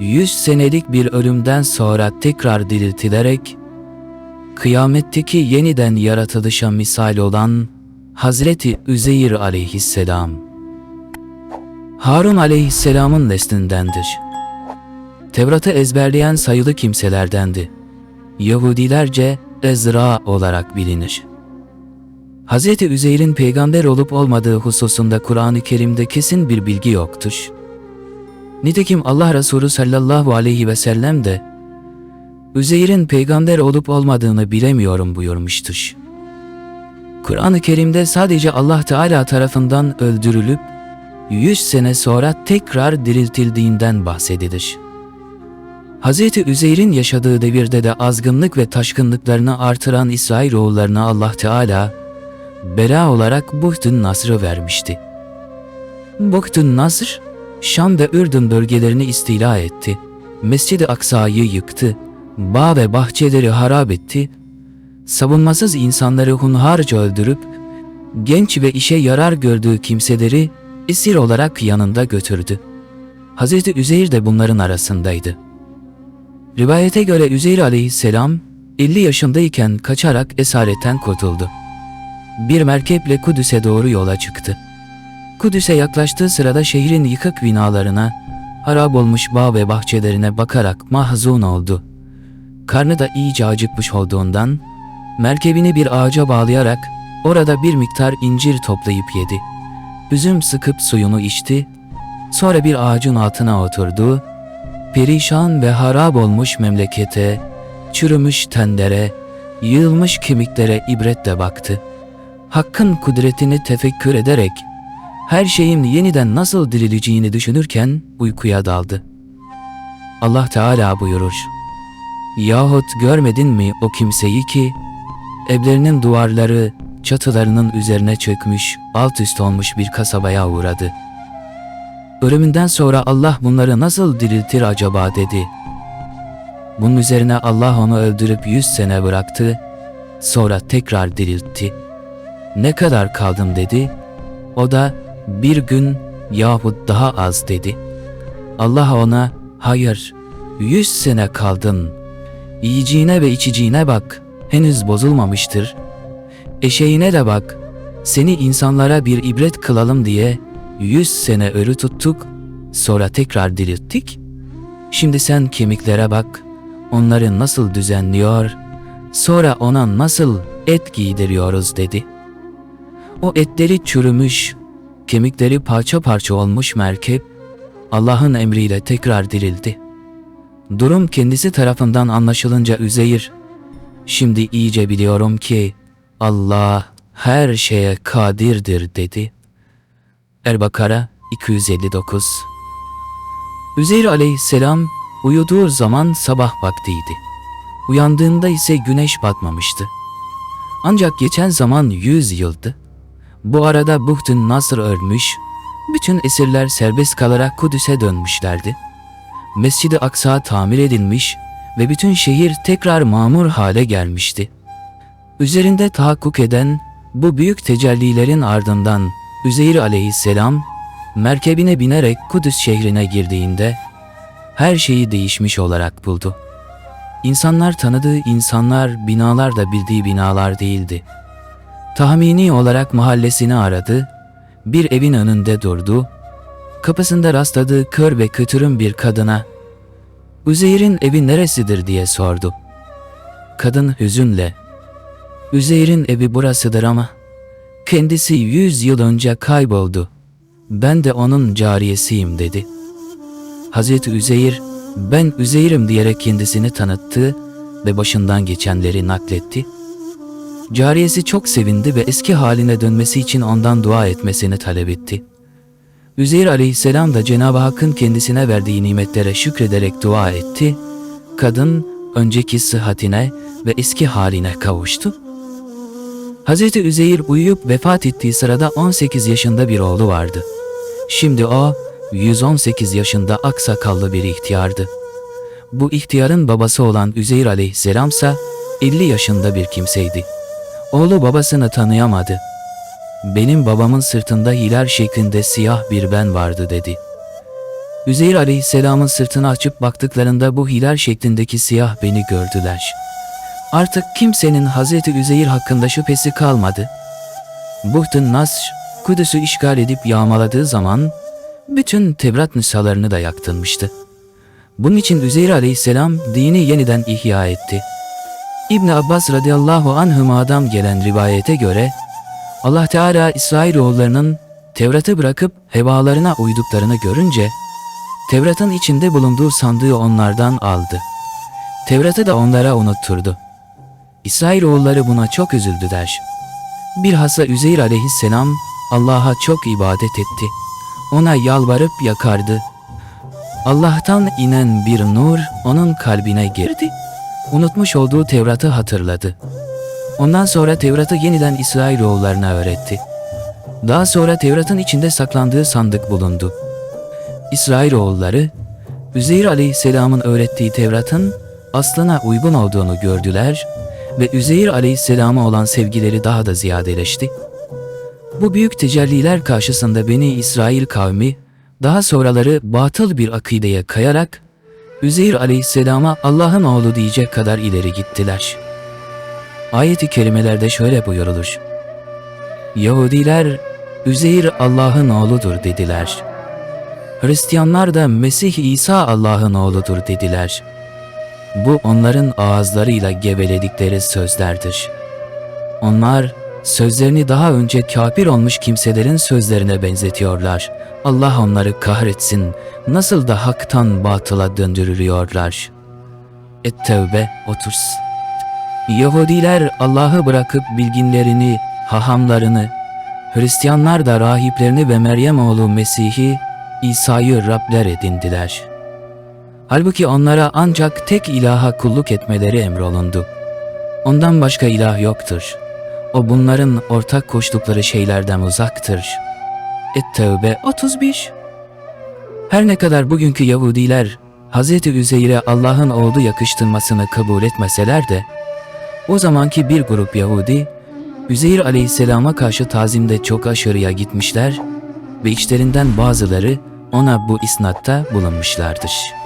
yüz senelik bir ölümden sonra tekrar diriltilerek, kıyametteki yeniden yaratılışa misal olan Hazreti Üzeyir aleyhisselam. Harun aleyhisselamın neslindendir. Tevrat'ı ezberleyen sayılı kimselerdendi. Yahudilerce Ezra olarak bilinir. Hz. Üzeyr'in peygamber olup olmadığı hususunda Kur'an-ı Kerim'de kesin bir bilgi yoktur. Nitekim Allah Resulü sallallahu aleyhi ve sellem de Üzeyr'in peygamber olup olmadığını bilemiyorum buyurmuştur. Kur'an-ı Kerim'de sadece Allah Teala tarafından öldürülüp 100 sene sonra tekrar diriltildiğinden bahsedilir. Hz. Üzeyr'in yaşadığı devirde de azgınlık ve taşkınlıklarını artıran İsrail oğullarına Allah Teala bela olarak Buhtun Nasr'ı vermişti. Buhtun Nasr, Şam ve Ürdün bölgelerini istila etti. Mescid-i Aksa'yı yıktı. Bağ ve bahçeleri harap etti. Savunmasız insanları hunharca öldürüp, genç ve işe yarar gördüğü kimseleri esir olarak yanında götürdü. Hz. Üzeyr de bunların arasındaydı. Rivayete göre Üzeyr aleyhisselam 50 yaşındayken kaçarak esaretten kurtuldu. Bir merkeple Kudüs'e doğru yola çıktı. Kudüs'e yaklaştığı sırada şehrin yıkık binalarına, harap olmuş bağ ve bahçelerine bakarak mahzun oldu. Karnı da iyice acıkmış olduğundan, merkebini bir ağaca bağlayarak orada bir miktar incir toplayıp yedi. Üzüm sıkıp suyunu içti, sonra bir ağacın altına oturdu, perişan ve harap olmuş memlekete, çürümüş tenlere, yığılmış kemiklere ibretle baktı. Hakkın kudretini tefekkür ederek her şeyin yeniden nasıl dirileceğini düşünürken uykuya daldı. Allah Teala buyurur. Yahut görmedin mi o kimseyi ki evlerinin duvarları çatılarının üzerine çökmüş, alt üst olmuş bir kasabaya uğradı. Ölümünden sonra Allah bunları nasıl diriltir acaba dedi. Bunun üzerine Allah onu öldürüp yüz sene bıraktı, sonra tekrar diriltti. Ne kadar kaldım dedi, o da bir gün yahut daha az dedi. Allah ona hayır yüz sene kaldın. Yiyeceğine ve içeceğine bak henüz bozulmamıştır. Eşeğine de bak seni insanlara bir ibret kılalım diye yüz sene ölü tuttuk sonra tekrar dirilttik. Şimdi sen kemiklere bak onları nasıl düzenliyor sonra ona nasıl et giydiriyoruz dedi. O etleri çürümüş kemikleri parça parça olmuş merkep Allah'ın emriyle tekrar dirildi. Durum kendisi tarafından anlaşılınca Üzeyir, şimdi iyice biliyorum ki Allah her şeye kadirdir dedi. El-Bakara 259 Üzeyir aleyhisselam uyuduğu zaman sabah vaktiydi. Uyandığında ise güneş batmamıştı. Ancak geçen zaman yüz yıldı. Bu arada Buhtun Nasr ölmüş, bütün esirler serbest kalarak Kudüs'e dönmüşlerdi. Mescid-i Aksa tamir edilmiş ve bütün şehir tekrar mamur hale gelmişti. Üzerinde tahakkuk eden bu büyük tecellilerin ardından Üzeyir aleyhisselam merkebine binerek Kudüs şehrine girdiğinde her şeyi değişmiş olarak buldu. İnsanlar tanıdığı insanlar, binalar da bildiği binalar değildi.'' Tahmini olarak mahallesini aradı, bir evin önünde durdu, kapısında rastladığı kör ve kötürüm bir kadına Üzeyr'in evi neresidir diye sordu. Kadın hüzünle, Üzeyr'in evi burasıdır ama kendisi yüz yıl önce kayboldu. Ben de onun cariyesiyim dedi. Hazreti Üzeyr, ben Üzeyr'im diyerek kendisini tanıttı ve başından geçenleri nakletti.'' Cariyesi çok sevindi ve eski haline dönmesi için ondan dua etmesini talep etti. Üzeyr aleyhisselam da Cenab-ı Hakk'ın kendisine verdiği nimetlere şükrederek dua etti. Kadın önceki sıhhatine ve eski haline kavuştu. Hz. Üzeyir uyuyup vefat ettiği sırada 18 yaşında bir oğlu vardı. Şimdi o 118 yaşında aksakallı bir ihtiyardı. Bu ihtiyarın babası olan Üzeyir aleyhisselam ise 50 yaşında bir kimseydi. Oğlu babasını tanıyamadı. Benim babamın sırtında hilal şeklinde siyah bir ben vardı dedi. Üzeyir aleyhisselamın sırtını açıp baktıklarında bu hilal şeklindeki siyah beni gördüler. Artık kimsenin Hazreti Üzeyir hakkında şüphesi kalmadı. Buhtun Nasr, Kudüs'ü işgal edip yağmaladığı zaman bütün Tevrat nüshalarını da yaktırmıştı. Bunun için Üzeyir aleyhisselam dini yeniden ihya etti. İbn Abbas radıyallahu anhüma'dan gelen rivayete göre Allah Teala İsrailoğullarının Tevrat'ı bırakıp hevalarına uyduklarını görünce Tevrat'ın içinde bulunduğu sandığı onlardan aldı. Tevrat'ı da onlara unutturdu. İsrailoğulları buna çok üzüldüler. Bilhassa Üzeyir aleyhisselam Allah'a çok ibadet etti. Ona yalvarıp yakardı. Allah'tan inen bir nur onun kalbine girdi. Unutmuş olduğu Tevrat'ı hatırladı. Ondan sonra Tevrat'ı yeniden İsrailoğullarına öğretti. Daha sonra Tevrat'ın içinde saklandığı sandık bulundu. İsrailoğulları, Üzeyir aleyhisselamın öğrettiği Tevrat'ın aslına uygun olduğunu gördüler ve Üzeyir aleyhisselama olan sevgileri daha da ziyadeleşti. Bu büyük tecelliler karşısında Beni İsrail kavmi, daha sonraları batıl bir akideye kayarak, Üzeyir aleyhisselama Allah'ın oğlu diyecek kadar ileri gittiler. Ayet-i kerimelerde şöyle buyurulur. Yahudiler, Üzeyir Allah'ın oğludur dediler. Hristiyanlar da Mesih İsa Allah'ın oğludur dediler. Bu onların ağızlarıyla geveledikleri sözlerdir. Onlar sözlerini daha önce kafir olmuş kimselerin sözlerine benzetiyorlar. Allah onları kahretsin. Nasıl da haktan batıla döndürülüyorlar. Et-Tevbe 30 Yahudiler Allah'ı bırakıp bilginlerini, hahamlarını, Hristiyanlar da rahiplerini ve Meryem oğlu Mesih'i, İsa'yı Rabler edindiler. Halbuki onlara ancak tek ilaha kulluk etmeleri emrolundu. Ondan başka ilah yoktur. O bunların ortak koştukları şeylerden uzaktır. Et-Tevbe 31 Her ne kadar bugünkü Yahudiler Hz. Üzeyr'e Allah'ın oğlu yakıştırmasını kabul etmeseler de, o zamanki bir grup Yahudi, Üzeyr aleyhisselama karşı tazimde çok aşırıya gitmişler ve içlerinden bazıları ona bu isnatta bulunmuşlardır.